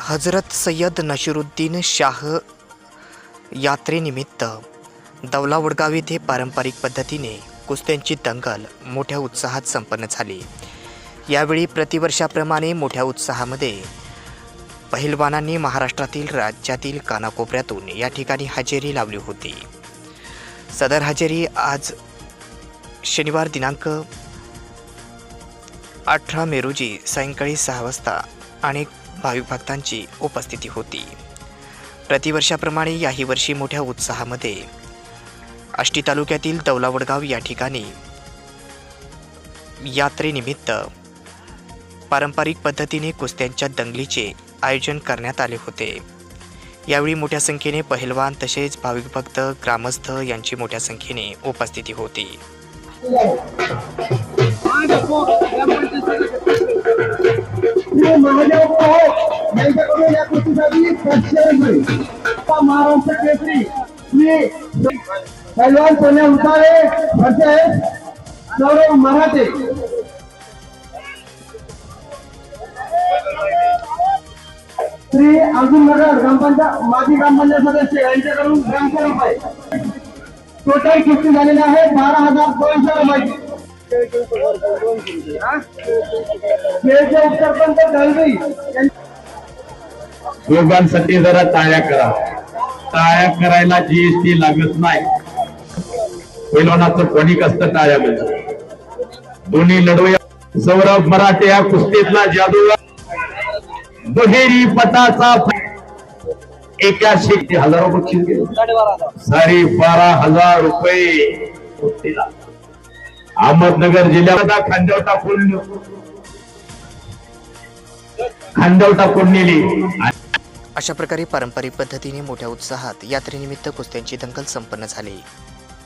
हजरत सय्यद नशिरुद्दीन शाह यात्रेनिमित्त दौलावडगाव येथे पारंपरिक पद्धतीने कुस्त्यांची दंगल मोठ्या उत्साहात संपन्न झाली. यावेळी प्रतिवर्षाप्रमाणे मोठ्या उत्साहामध्ये पहिलवानांनी महाराष्ट्रातील राज्यातील कानाकोपऱ्यातून या ठिकाणी हजेरी लावली होती. सदर हजेरी आज शनिवार दिनांक अठरा मे रोजी सायंकाळी सहा वाजता अनेक भाविक भक्तांची उपस्थिती होती. प्रतिवर्षाप्रमाणे याही वर्षी मोठ्या उत्साहामध्ये आष्टी तालुक्यातील दौलावडगाव या ठिकाणी यात्रेनिमित्त पारंपरिक पद्धतीने कुस्त्यांच्या दंगलीचे आयोजन करण्यात आले होते. यावेळी मोठ्या संख्येने पहिलवान तसेच भाविक भक्त ग्रामस्थ यांची मोठ्या संख्येने उपस्थिती होती. महादेव भाऊ यांच्याकडून या कृतीसाठी प्रक्षेपण होईल आता महाराष्ट्र केसरी श्री पैलवान सोन्या उतारे वर्सेस सौरव मराठे श्री अर्जुन नगर ग्रामपंचायत माजी ग्रामपंचायत सदस्य यांच्याकडून ग्रामसेवक रुपये टोटल किस्ती झालेली आहे बारा हजार दोनशे रुपये खेळचे उपसरपंच दळवी दोघांसाठी जरा टाळ्या करा. टाळ्या करायला जीएसटी लागत नाही. पैलवानाचं कोणिक असतं टाळ्या म्हणजे दोन्ही लढवया सौरभ मराठे या कुस्तीतला जादू दुहेरी पटाचा एकाशे हजारो बक्षीस गेले. साडे बारा हजार रुपये कुस्तीला. अहमदनगर जिल्ह्यात खांद्यावर टाकून खांद्यावर टाकून नेली. अशा प्रकारे पारंपरिक पद्धतीने मोठ्या उत्साहात यात्रेनिमित्त कुस्त्यांची दंगल संपन्न झाली.